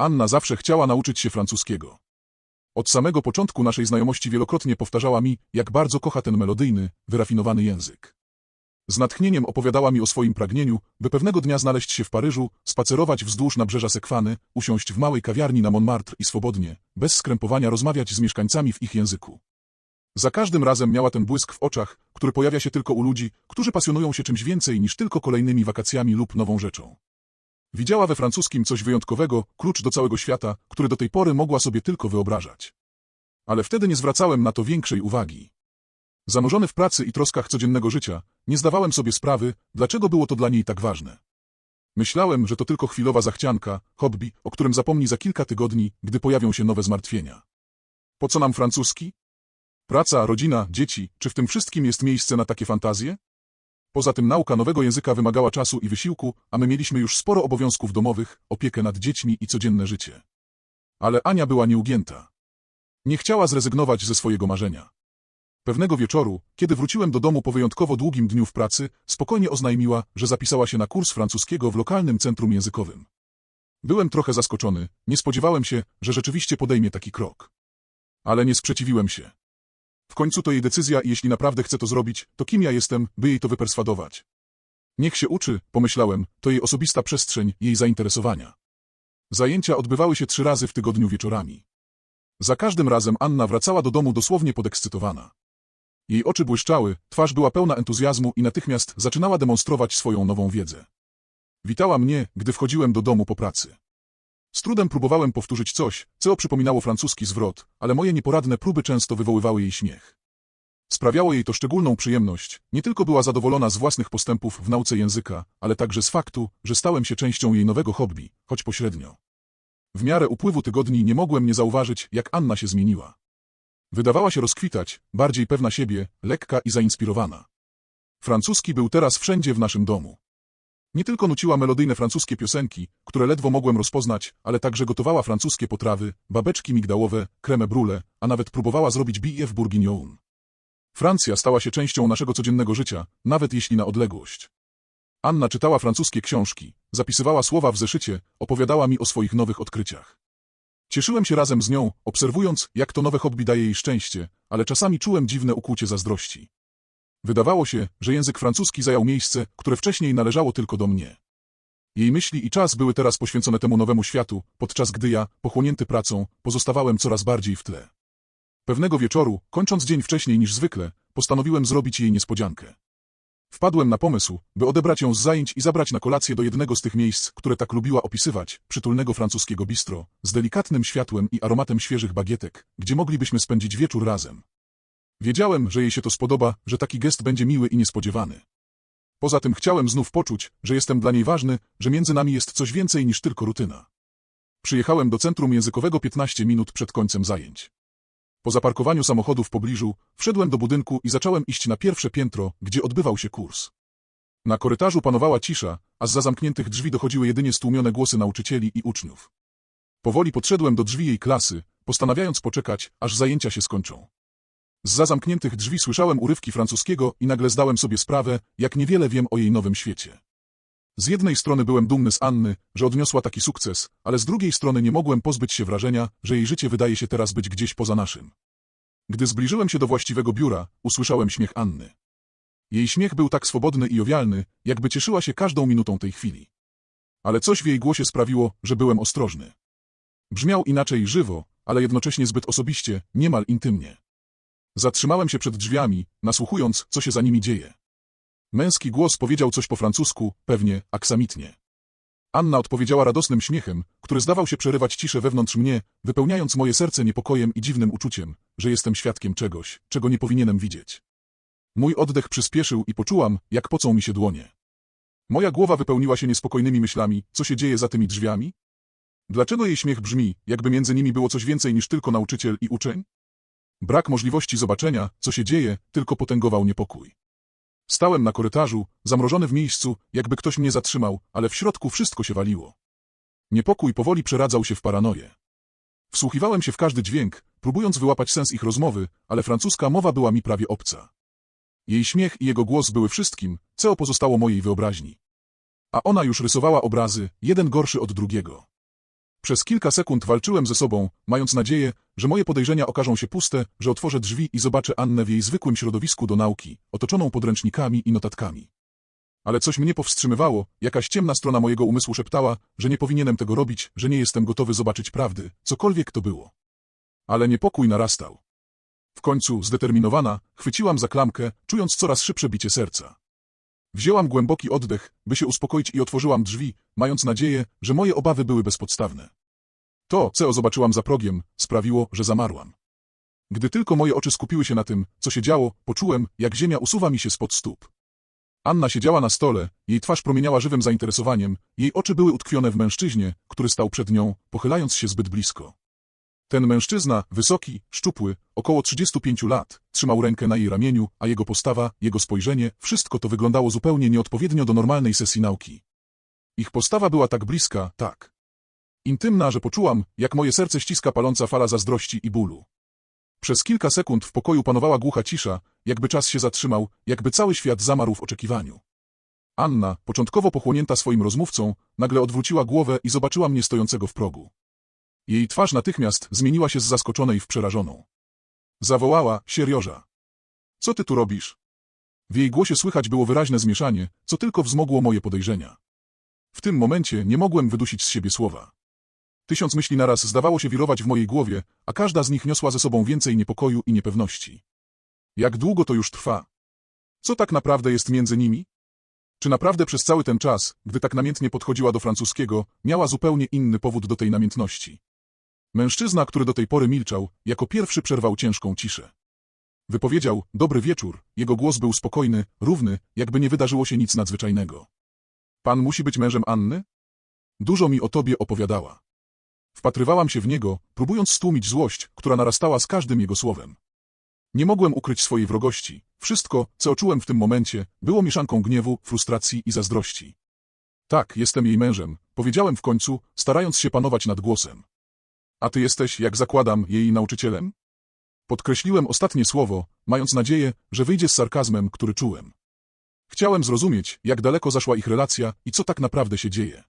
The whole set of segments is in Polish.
Anna zawsze chciała nauczyć się francuskiego. Od samego początku naszej znajomości wielokrotnie powtarzała mi, jak bardzo kocha ten melodyjny, wyrafinowany język. Z natchnieniem opowiadała mi o swoim pragnieniu, by pewnego dnia znaleźć się w Paryżu, spacerować wzdłuż nabrzeża Sekwany, usiąść w małej kawiarni na Montmartre i swobodnie, bez skrępowania rozmawiać z mieszkańcami w ich języku. Za każdym razem miała ten błysk w oczach, który pojawia się tylko u ludzi, którzy pasjonują się czymś więcej niż tylko kolejnymi wakacjami lub nową rzeczą. Widziała we francuskim coś wyjątkowego, klucz do całego świata, który do tej pory mogła sobie tylko wyobrażać. Ale wtedy nie zwracałem na to większej uwagi. Zanurzony w pracy i troskach codziennego życia, nie zdawałem sobie sprawy, dlaczego było to dla niej tak ważne. Myślałem, że to tylko chwilowa zachcianka, hobby, o którym zapomni za kilka tygodni, gdy pojawią się nowe zmartwienia. Po co nam francuski? Praca, rodzina, dzieci, czy w tym wszystkim jest miejsce na takie fantazje? Poza tym nauka nowego języka wymagała czasu i wysiłku, a my mieliśmy już sporo obowiązków domowych, opiekę nad dziećmi i codzienne życie. Ale Ania była nieugięta. Nie chciała zrezygnować ze swojego marzenia. Pewnego wieczoru, kiedy wróciłem do domu po wyjątkowo długim dniu w pracy, spokojnie oznajmiła, że zapisała się na kurs francuskiego w lokalnym centrum językowym. Byłem trochę zaskoczony, nie spodziewałem się, że rzeczywiście podejmie taki krok. Ale nie sprzeciwiłem się. Końcu to jej decyzja i jeśli naprawdę chce to zrobić, to kim ja jestem, by jej to wyperswadować? Niech się uczy, pomyślałem, to jej osobista przestrzeń, jej zainteresowania. Zajęcia odbywały się trzy razy w tygodniu wieczorami. Za każdym razem Anna wracała do domu dosłownie podekscytowana. Jej oczy błyszczały, twarz była pełna entuzjazmu i natychmiast zaczynała demonstrować swoją nową wiedzę. Witała mnie, gdy wchodziłem do domu po pracy. Z trudem próbowałem powtórzyć coś, co przypominało francuski zwrot, ale moje nieporadne próby często wywoływały jej śmiech. Sprawiało jej to szczególną przyjemność, nie tylko była zadowolona z własnych postępów w nauce języka, ale także z faktu, że stałem się częścią jej nowego hobby, choć pośrednio. W miarę upływu tygodni nie mogłem nie zauważyć, jak Anna się zmieniła. Wydawała się rozkwitać, bardziej pewna siebie, lekka i zainspirowana. Francuski był teraz wszędzie w naszym domu. Nie tylko nuciła melodyjne francuskie piosenki, które ledwo mogłem rozpoznać, ale także gotowała francuskie potrawy, babeczki migdałowe, kremę brule, a nawet próbowała zrobić billet bourguignon. Francja stała się częścią naszego codziennego życia, nawet jeśli na odległość. Anna czytała francuskie książki, zapisywała słowa w zeszycie, opowiadała mi o swoich nowych odkryciach. Cieszyłem się razem z nią, obserwując, jak to nowe hobby daje jej szczęście, ale czasami czułem dziwne ukłucie zazdrości. Wydawało się, że język francuski zajął miejsce, które wcześniej należało tylko do mnie. Jej myśli i czas były teraz poświęcone temu nowemu światu, podczas gdy ja, pochłonięty pracą, pozostawałem coraz bardziej w tle. Pewnego wieczoru, kończąc dzień wcześniej niż zwykle, postanowiłem zrobić jej niespodziankę. Wpadłem na pomysł, by odebrać ją z zajęć i zabrać na kolację do jednego z tych miejsc, które tak lubiła opisywać, przytulnego francuskiego bistro, z delikatnym światłem i aromatem świeżych bagietek, gdzie moglibyśmy spędzić wieczór razem. Wiedziałem, że jej się to spodoba, że taki gest będzie miły i niespodziewany. Poza tym chciałem znów poczuć, że jestem dla niej ważny, że między nami jest coś więcej niż tylko rutyna. Przyjechałem do centrum językowego 15 minut przed końcem zajęć. Po zaparkowaniu samochodu w pobliżu, wszedłem do budynku i zacząłem iść na pierwsze piętro, gdzie odbywał się kurs. Na korytarzu panowała cisza, a z zamkniętych drzwi dochodziły jedynie stłumione głosy nauczycieli i uczniów. Powoli podszedłem do drzwi jej klasy, postanawiając poczekać, aż zajęcia się skończą. Z zamkniętych drzwi słyszałem urywki francuskiego i nagle zdałem sobie sprawę, jak niewiele wiem o jej nowym świecie. Z jednej strony byłem dumny z Anny, że odniosła taki sukces, ale z drugiej strony nie mogłem pozbyć się wrażenia, że jej życie wydaje się teraz być gdzieś poza naszym. Gdy zbliżyłem się do właściwego biura, usłyszałem śmiech Anny. Jej śmiech był tak swobodny i jowialny, jakby cieszyła się każdą minutą tej chwili. Ale coś w jej głosie sprawiło, że byłem ostrożny. Brzmiał inaczej żywo, ale jednocześnie zbyt osobiście, niemal intymnie. Zatrzymałem się przed drzwiami, nasłuchując, co się za nimi dzieje. Męski głos powiedział coś po francusku, pewnie, aksamitnie. Anna odpowiedziała radosnym śmiechem, który zdawał się przerywać ciszę wewnątrz mnie, wypełniając moje serce niepokojem i dziwnym uczuciem, że jestem świadkiem czegoś, czego nie powinienem widzieć. Mój oddech przyspieszył i poczułam, jak pocą mi się dłonie. Moja głowa wypełniła się niespokojnymi myślami, co się dzieje za tymi drzwiami? Dlaczego jej śmiech brzmi, jakby między nimi było coś więcej niż tylko nauczyciel i uczeń? Brak możliwości zobaczenia, co się dzieje, tylko potęgował niepokój. Stałem na korytarzu, zamrożony w miejscu, jakby ktoś mnie zatrzymał, ale w środku wszystko się waliło. Niepokój powoli przeradzał się w paranoję. Wsłuchiwałem się w każdy dźwięk, próbując wyłapać sens ich rozmowy, ale francuska mowa była mi prawie obca. Jej śmiech i jego głos były wszystkim, co pozostało mojej wyobraźni. A ona już rysowała obrazy, jeden gorszy od drugiego. Przez kilka sekund walczyłem ze sobą, mając nadzieję, że moje podejrzenia okażą się puste, że otworzę drzwi i zobaczę Annę w jej zwykłym środowisku do nauki, otoczoną podręcznikami i notatkami. Ale coś mnie powstrzymywało, jakaś ciemna strona mojego umysłu szeptała, że nie powinienem tego robić, że nie jestem gotowy zobaczyć prawdy, cokolwiek to było. Ale niepokój narastał. W końcu, zdeterminowana, chwyciłam za klamkę, czując coraz szybsze bicie serca. Wzięłam głęboki oddech, by się uspokoić i otworzyłam drzwi, mając nadzieję, że moje obawy były bezpodstawne. To, co zobaczyłam za progiem, sprawiło, że zamarłam. Gdy tylko moje oczy skupiły się na tym, co się działo, poczułem, jak ziemia usuwa mi się spod stóp. Anna siedziała na stole, jej twarz promieniała żywym zainteresowaniem, jej oczy były utkwione w mężczyźnie, który stał przed nią, pochylając się zbyt blisko. Ten mężczyzna, wysoki, szczupły, około 35 lat, trzymał rękę na jej ramieniu, a jego postawa, jego spojrzenie, wszystko to wyglądało zupełnie nieodpowiednio do normalnej sesji nauki. Ich postawa była tak bliska, tak intymna, że poczułam, jak moje serce ściska paląca fala zazdrości i bólu. Przez kilka sekund w pokoju panowała głucha cisza, jakby czas się zatrzymał, jakby cały świat zamarł w oczekiwaniu. Anna, początkowo pochłonięta swoim rozmówcą, nagle odwróciła głowę i zobaczyła mnie stojącego w progu. Jej twarz natychmiast zmieniła się z zaskoczonej w przerażoną. Zawołała, sierioża. Co ty tu robisz? W jej głosie słychać było wyraźne zmieszanie, co tylko wzmogło moje podejrzenia. W tym momencie nie mogłem wydusić z siebie słowa. Tysiąc myśli naraz zdawało się wirować w mojej głowie, a każda z nich niosła ze sobą więcej niepokoju i niepewności. Jak długo to już trwa? Co tak naprawdę jest między nimi? Czy naprawdę przez cały ten czas, gdy tak namiętnie podchodziła do francuskiego, miała zupełnie inny powód do tej namiętności? Mężczyzna, który do tej pory milczał, jako pierwszy przerwał ciężką ciszę. Wypowiedział, dobry wieczór, jego głos był spokojny, równy, jakby nie wydarzyło się nic nadzwyczajnego. Pan musi być mężem Anny? Dużo mi o tobie opowiadała. Wpatrywałam się w niego, próbując stłumić złość, która narastała z każdym jego słowem. Nie mogłem ukryć swojej wrogości. Wszystko, co czułem w tym momencie, było mieszanką gniewu, frustracji i zazdrości. Tak, jestem jej mężem, powiedziałem w końcu, starając się panować nad głosem. A ty jesteś, jak zakładam, jej nauczycielem? Podkreśliłem ostatnie słowo, mając nadzieję, że wyjdzie z sarkazmem, który czułem. Chciałem zrozumieć, jak daleko zaszła ich relacja i co tak naprawdę się dzieje.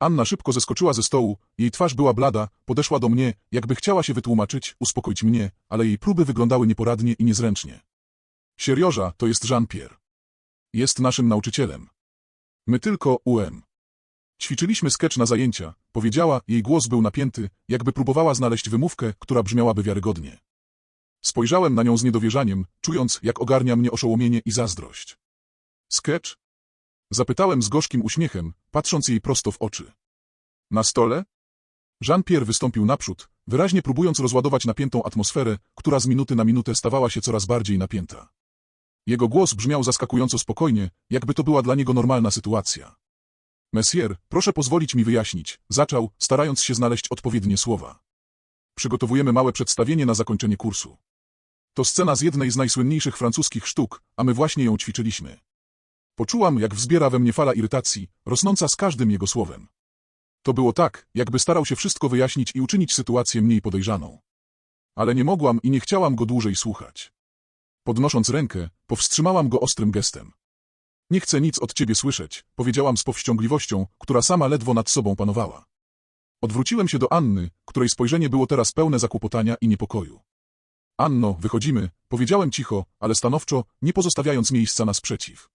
Anna szybko zeskoczyła ze stołu, jej twarz była blada, podeszła do mnie, jakby chciała się wytłumaczyć, uspokoić mnie, ale jej próby wyglądały nieporadnie i niezręcznie. Sierioża to jest Jean-Pierre. Jest naszym nauczycielem. My tylko UM. Ćwiczyliśmy sketch na zajęcia, powiedziała, jej głos był napięty, jakby próbowała znaleźć wymówkę, która brzmiałaby wiarygodnie. Spojrzałem na nią z niedowierzaniem, czując, jak ogarnia mnie oszołomienie i zazdrość. Sketch? Zapytałem z gorzkim uśmiechem, patrząc jej prosto w oczy. Na stole? Jean-Pierre wystąpił naprzód, wyraźnie próbując rozładować napiętą atmosferę, która z minuty na minutę stawała się coraz bardziej napięta. Jego głos brzmiał zaskakująco spokojnie, jakby to była dla niego normalna sytuacja. Messier, proszę pozwolić mi wyjaśnić, zaczął, starając się znaleźć odpowiednie słowa. Przygotowujemy małe przedstawienie na zakończenie kursu. To scena z jednej z najsłynniejszych francuskich sztuk, a my właśnie ją ćwiczyliśmy. Poczułam, jak wzbiera we mnie fala irytacji, rosnąca z każdym jego słowem. To było tak, jakby starał się wszystko wyjaśnić i uczynić sytuację mniej podejrzaną. Ale nie mogłam i nie chciałam go dłużej słuchać. Podnosząc rękę, powstrzymałam go ostrym gestem. Nie chcę nic od ciebie słyszeć, powiedziałam z powściągliwością, która sama ledwo nad sobą panowała. Odwróciłem się do Anny, której spojrzenie było teraz pełne zakłopotania i niepokoju. Anno, wychodzimy, powiedziałem cicho, ale stanowczo, nie pozostawiając miejsca na sprzeciw.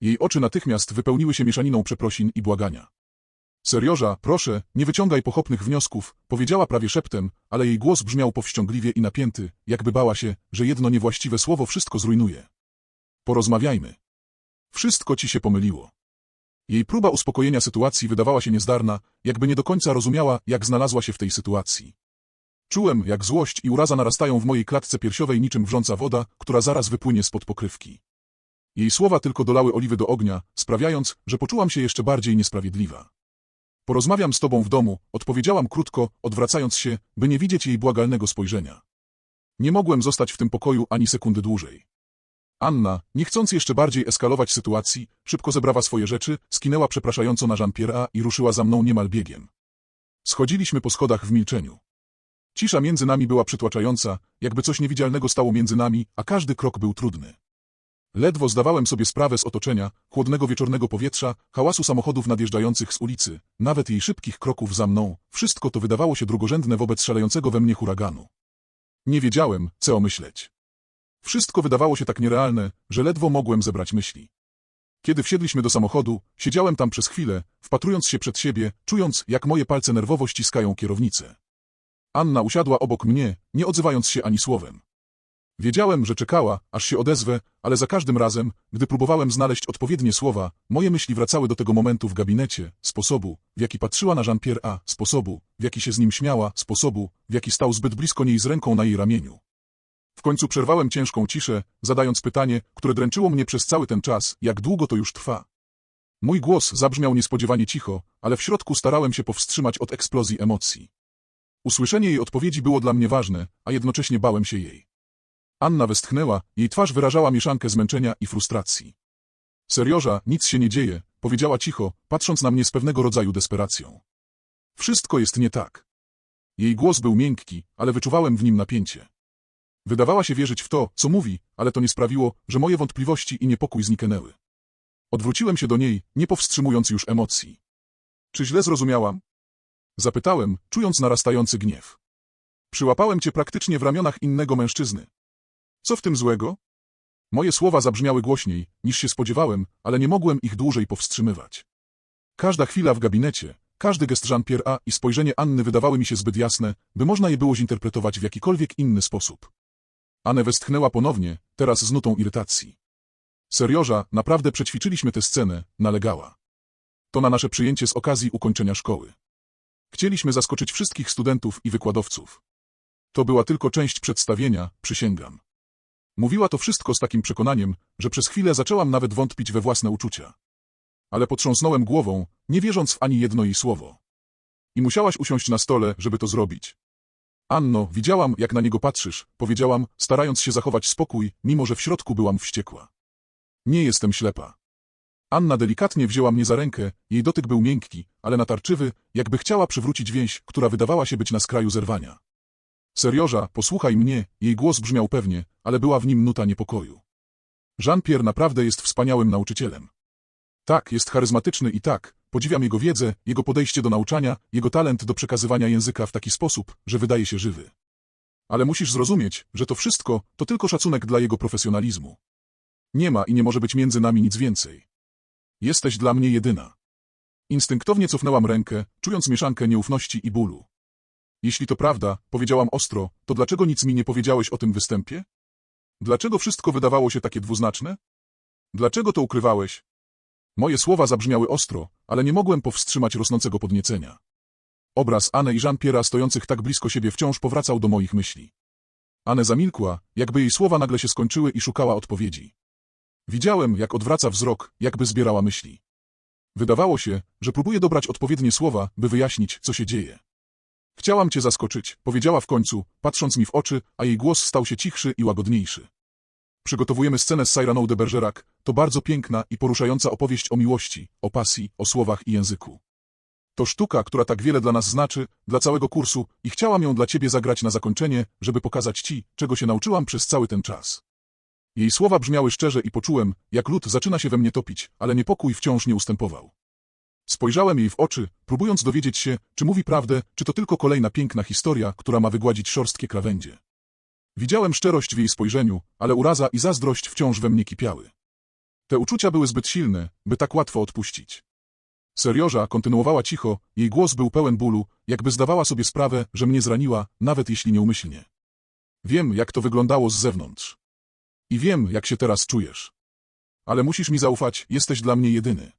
Jej oczy natychmiast wypełniły się mieszaniną przeprosin i błagania. Serioża, proszę, nie wyciągaj pochopnych wniosków, powiedziała prawie szeptem, ale jej głos brzmiał powściągliwie i napięty, jakby bała się, że jedno niewłaściwe słowo wszystko zrujnuje. Porozmawiajmy. Wszystko ci się pomyliło. Jej próba uspokojenia sytuacji wydawała się niezdarna, jakby nie do końca rozumiała, jak znalazła się w tej sytuacji. Czułem, jak złość i uraza narastają w mojej klatce piersiowej niczym wrząca woda, która zaraz wypłynie spod pokrywki. Jej słowa tylko dolały oliwy do ognia, sprawiając, że poczułam się jeszcze bardziej niesprawiedliwa. Porozmawiam z tobą w domu, odpowiedziałam krótko, odwracając się, by nie widzieć jej błagalnego spojrzenia. Nie mogłem zostać w tym pokoju ani sekundy dłużej. Anna, nie chcąc jeszcze bardziej eskalować sytuacji, szybko zebrała swoje rzeczy, skinęła przepraszająco na Jean-Pierre'a i ruszyła za mną niemal biegiem. Schodziliśmy po schodach w milczeniu. Cisza między nami była przytłaczająca, jakby coś niewidzialnego stało między nami, a każdy krok był trudny. Ledwo zdawałem sobie sprawę z otoczenia, chłodnego wieczornego powietrza, hałasu samochodów nadjeżdżających z ulicy, nawet jej szybkich kroków za mną, wszystko to wydawało się drugorzędne wobec szalejącego we mnie huraganu. Nie wiedziałem, co myśleć. Wszystko wydawało się tak nierealne, że ledwo mogłem zebrać myśli. Kiedy wsiedliśmy do samochodu, siedziałem tam przez chwilę, wpatrując się przed siebie, czując, jak moje palce nerwowo ściskają kierownicę. Anna usiadła obok mnie, nie odzywając się ani słowem. Wiedziałem, że czekała, aż się odezwę, ale za każdym razem, gdy próbowałem znaleźć odpowiednie słowa, moje myśli wracały do tego momentu w gabinecie, sposobu, w jaki patrzyła na Jean-Pierre sposobu, w jaki się z nim śmiała, sposobu, w jaki stał zbyt blisko niej z ręką na jej ramieniu. W końcu przerwałem ciężką ciszę, zadając pytanie, które dręczyło mnie przez cały ten czas, jak długo to już trwa. Mój głos zabrzmiał niespodziewanie cicho, ale w środku starałem się powstrzymać od eksplozji emocji. Usłyszenie jej odpowiedzi było dla mnie ważne, a jednocześnie bałem się jej. Anna westchnęła, jej twarz wyrażała mieszankę zmęczenia i frustracji. Seriorza, nic się nie dzieje, powiedziała cicho, patrząc na mnie z pewnego rodzaju desperacją. Wszystko jest nie tak. Jej głos był miękki, ale wyczuwałem w nim napięcie. Wydawała się wierzyć w to, co mówi, ale to nie sprawiło, że moje wątpliwości i niepokój zniknęły. Odwróciłem się do niej, nie powstrzymując już emocji. Czy źle zrozumiałam? Zapytałem, czując narastający gniew. Przyłapałem cię praktycznie w ramionach innego mężczyzny. Co w tym złego? Moje słowa zabrzmiały głośniej, niż się spodziewałem, ale nie mogłem ich dłużej powstrzymywać. Każda chwila w gabinecie, każdy gest Jean-Pierre A i spojrzenie Anny wydawały mi się zbyt jasne, by można je było zinterpretować w jakikolwiek inny sposób. Anne westchnęła ponownie, teraz z nutą irytacji. Seriorza, naprawdę przećwiczyliśmy tę scenę, nalegała. To na nasze przyjęcie z okazji ukończenia szkoły. Chcieliśmy zaskoczyć wszystkich studentów i wykładowców. To była tylko część przedstawienia, przysięgam. Mówiła to wszystko z takim przekonaniem, że przez chwilę zaczęłam nawet wątpić we własne uczucia. Ale potrząsnąłem głową, nie wierząc w ani jedno jej słowo. I musiałaś usiąść na stole, żeby to zrobić. Anno, widziałam, jak na niego patrzysz, powiedziałam, starając się zachować spokój, mimo że w środku byłam wściekła. Nie jestem ślepa. Anna delikatnie wzięła mnie za rękę, jej dotyk był miękki, ale natarczywy, jakby chciała przywrócić więź, która wydawała się być na skraju zerwania. Seriorza, posłuchaj mnie, jej głos brzmiał pewnie, ale była w nim nuta niepokoju. Jean-Pierre naprawdę jest wspaniałym nauczycielem. Tak, jest charyzmatyczny i tak, podziwiam jego wiedzę, jego podejście do nauczania, jego talent do przekazywania języka w taki sposób, że wydaje się żywy. Ale musisz zrozumieć, że to wszystko to tylko szacunek dla jego profesjonalizmu. Nie ma i nie może być między nami nic więcej. Jesteś dla mnie jedyna. Instynktownie cofnęłam rękę, czując mieszankę nieufności i bólu. Jeśli to prawda, powiedziałam ostro, to dlaczego nic mi nie powiedziałeś o tym występie? Dlaczego wszystko wydawało się takie dwuznaczne? Dlaczego to ukrywałeś? Moje słowa zabrzmiały ostro, ale nie mogłem powstrzymać rosnącego podniecenia. Obraz Anne i Jean-Pierre'a stojących tak blisko siebie wciąż powracał do moich myśli. Anne zamilkła, jakby jej słowa nagle się skończyły i szukała odpowiedzi. Widziałem, jak odwraca wzrok, jakby zbierała myśli. Wydawało się, że próbuje dobrać odpowiednie słowa, by wyjaśnić, co się dzieje. Chciałam cię zaskoczyć, powiedziała w końcu, patrząc mi w oczy, a jej głos stał się cichszy i łagodniejszy. Przygotowujemy scenę z Cyraną de Bergerac. To bardzo piękna i poruszająca opowieść o miłości, o pasji, o słowach i języku. To sztuka, która tak wiele dla nas znaczy, dla całego kursu i chciałam ją dla ciebie zagrać na zakończenie, żeby pokazać ci, czego się nauczyłam przez cały ten czas. Jej słowa brzmiały szczerze i poczułem, jak lód zaczyna się we mnie topić, ale niepokój wciąż nie ustępował. Spojrzałem jej w oczy, próbując dowiedzieć się, czy mówi prawdę, czy to tylko kolejna piękna historia, która ma wygładzić szorstkie krawędzie. Widziałem szczerość w jej spojrzeniu, ale uraza i zazdrość wciąż we mnie kipiały. Te uczucia były zbyt silne, by tak łatwo odpuścić. Seriorza kontynuowała cicho, jej głos był pełen bólu, jakby zdawała sobie sprawę, że mnie zraniła, nawet jeśli nieumyślnie. Wiem, jak to wyglądało z zewnątrz. I wiem, jak się teraz czujesz. Ale musisz mi zaufać, jesteś dla mnie jedyny.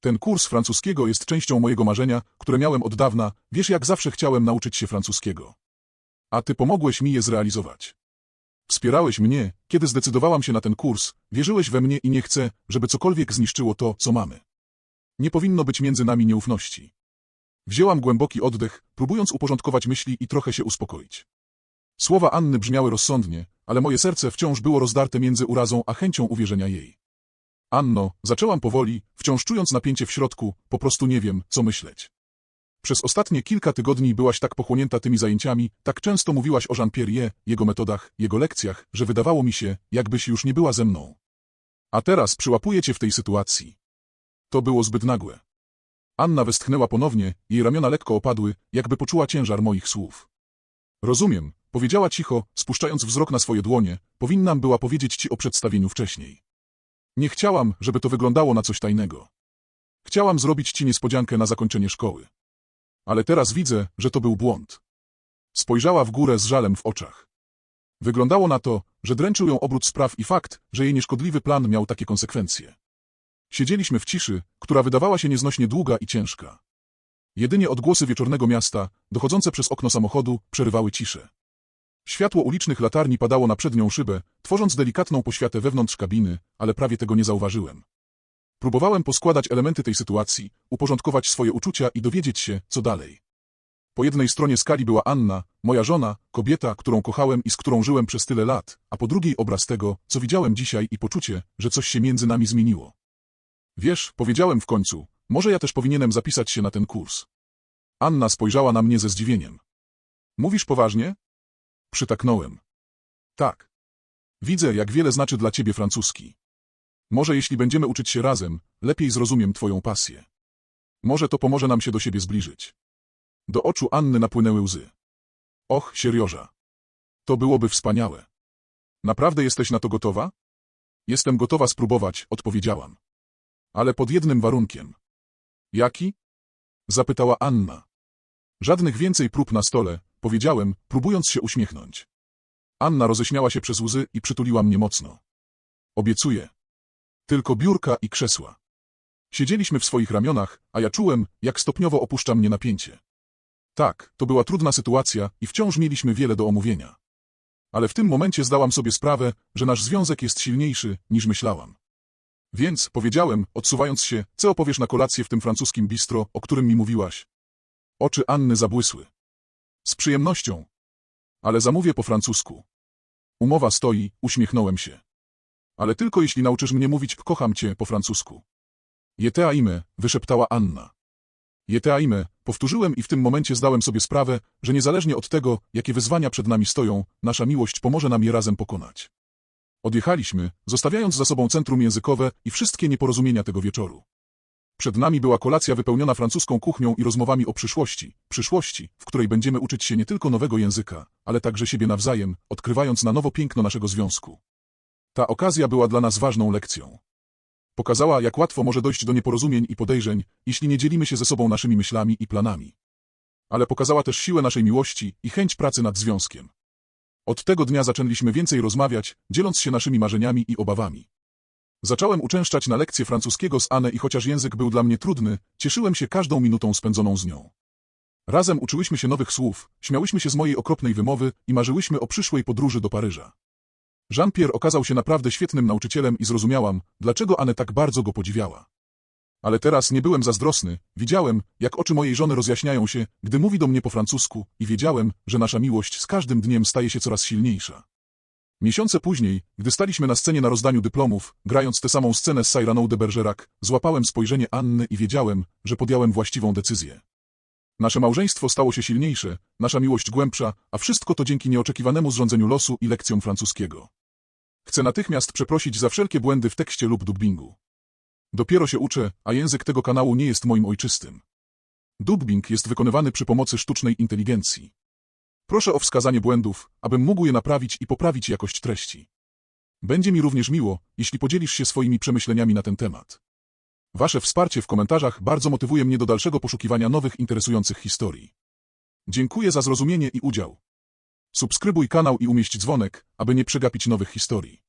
Ten kurs francuskiego jest częścią mojego marzenia, które miałem od dawna, wiesz jak zawsze chciałem nauczyć się francuskiego. A ty pomogłeś mi je zrealizować. Wspierałeś mnie, kiedy zdecydowałam się na ten kurs, wierzyłeś we mnie i nie chcę, żeby cokolwiek zniszczyło to, co mamy. Nie powinno być między nami nieufności. Wzięłam głęboki oddech, próbując uporządkować myśli i trochę się uspokoić. Słowa Anny brzmiały rozsądnie, ale moje serce wciąż było rozdarte między urazą a chęcią uwierzenia jej. Anno, zaczęłam powoli, wciąż czując napięcie w środku, po prostu nie wiem, co myśleć. Przez ostatnie kilka tygodni byłaś tak pochłonięta tymi zajęciami, tak często mówiłaś o Jean-Pierre, jego metodach, jego lekcjach, że wydawało mi się, jakbyś już nie była ze mną. A teraz przyłapuję cię w tej sytuacji. To było zbyt nagłe. Anna westchnęła ponownie, jej ramiona lekko opadły, jakby poczuła ciężar moich słów. Rozumiem, powiedziała cicho, spuszczając wzrok na swoje dłonie, powinnam była powiedzieć ci o przedstawieniu wcześniej. Nie chciałam, żeby to wyglądało na coś tajnego. Chciałam zrobić ci niespodziankę na zakończenie szkoły. Ale teraz widzę, że to był błąd. Spojrzała w górę z żalem w oczach. Wyglądało na to, że dręczył ją obrót spraw i fakt, że jej nieszkodliwy plan miał takie konsekwencje. Siedzieliśmy w ciszy, która wydawała się nieznośnie długa i ciężka. Jedynie odgłosy wieczornego miasta, dochodzące przez okno samochodu, przerywały ciszę. Światło ulicznych latarni padało na przednią szybę, tworząc delikatną poświatę wewnątrz kabiny, ale prawie tego nie zauważyłem. Próbowałem poskładać elementy tej sytuacji, uporządkować swoje uczucia i dowiedzieć się, co dalej. Po jednej stronie skali była Anna, moja żona, kobieta, którą kochałem i z którą żyłem przez tyle lat, a po drugiej obraz tego, co widziałem dzisiaj i poczucie, że coś się między nami zmieniło. Wiesz, powiedziałem w końcu, może ja też powinienem zapisać się na ten kurs. Anna spojrzała na mnie ze zdziwieniem. Mówisz poważnie? Przytaknąłem. Tak. Widzę, jak wiele znaczy dla ciebie francuski. Może jeśli będziemy uczyć się razem, lepiej zrozumiem twoją pasję. Może to pomoże nam się do siebie zbliżyć. Do oczu Anny napłynęły łzy. Och, Sierioża. To byłoby wspaniałe. Naprawdę jesteś na to gotowa? Jestem gotowa spróbować, odpowiedziałam. Ale pod jednym warunkiem. Jaki? Zapytała Anna. Żadnych więcej prób na stole, powiedziałem, próbując się uśmiechnąć. Anna roześmiała się przez łzy i przytuliła mnie mocno. Obiecuję. Tylko biurka i krzesła. Siedzieliśmy w swoich ramionach, a ja czułem, jak stopniowo opuszcza mnie napięcie. Tak, to była trudna sytuacja i wciąż mieliśmy wiele do omówienia. Ale w tym momencie zdałam sobie sprawę, że nasz związek jest silniejszy, niż myślałam. Więc, powiedziałem, odsuwając się, co opowiesz na kolację w tym francuskim bistro, o którym mi mówiłaś? Oczy Anny zabłysły. Z przyjemnością. Ale zamówię po francusku. Umowa stoi, uśmiechnąłem się. Ale tylko jeśli nauczysz mnie mówić kocham cię po francusku. Jeteaime, wyszeptała Anna. Jeteaime, powtórzyłem i w tym momencie zdałem sobie sprawę, że niezależnie od tego, jakie wyzwania przed nami stoją, nasza miłość pomoże nam je razem pokonać. Odjechaliśmy, zostawiając za sobą centrum językowe i wszystkie nieporozumienia tego wieczoru. Przed nami była kolacja wypełniona francuską kuchnią i rozmowami o przyszłości, przyszłości, w której będziemy uczyć się nie tylko nowego języka, ale także siebie nawzajem, odkrywając na nowo piękno naszego związku. Ta okazja była dla nas ważną lekcją. Pokazała, jak łatwo może dojść do nieporozumień i podejrzeń, jeśli nie dzielimy się ze sobą naszymi myślami i planami. Ale pokazała też siłę naszej miłości i chęć pracy nad związkiem. Od tego dnia zaczęliśmy więcej rozmawiać, dzieląc się naszymi marzeniami i obawami. Zacząłem uczęszczać na lekcje francuskiego z Anne i chociaż język był dla mnie trudny, cieszyłem się każdą minutą spędzoną z nią. Razem uczyłyśmy się nowych słów, śmiałyśmy się z mojej okropnej wymowy i marzyłyśmy o przyszłej podróży do Paryża. Jean-Pierre okazał się naprawdę świetnym nauczycielem i zrozumiałam, dlaczego Anne tak bardzo go podziwiała. Ale teraz nie byłem zazdrosny, widziałem, jak oczy mojej żony rozjaśniają się, gdy mówi do mnie po francusku i wiedziałem, że nasza miłość z każdym dniem staje się coraz silniejsza. Miesiące później, gdy staliśmy na scenie na rozdaniu dyplomów, grając tę samą scenę z Cyraną de Bergerac, złapałem spojrzenie Anny i wiedziałem, że podjąłem właściwą decyzję. Nasze małżeństwo stało się silniejsze, nasza miłość głębsza, a wszystko to dzięki nieoczekiwanemu zrządzeniu losu i lekcjom francuskiego. Chcę natychmiast przeprosić za wszelkie błędy w tekście lub dubbingu. Dopiero się uczę, a język tego kanału nie jest moim ojczystym. Dubbing jest wykonywany przy pomocy sztucznej inteligencji. Proszę o wskazanie błędów, abym mógł je naprawić i poprawić jakość treści. Będzie mi również miło, jeśli podzielisz się swoimi przemyśleniami na ten temat. Wasze wsparcie w komentarzach bardzo motywuje mnie do dalszego poszukiwania nowych interesujących historii. Dziękuję za zrozumienie i udział. Subskrybuj kanał i umieść dzwonek, aby nie przegapić nowych historii.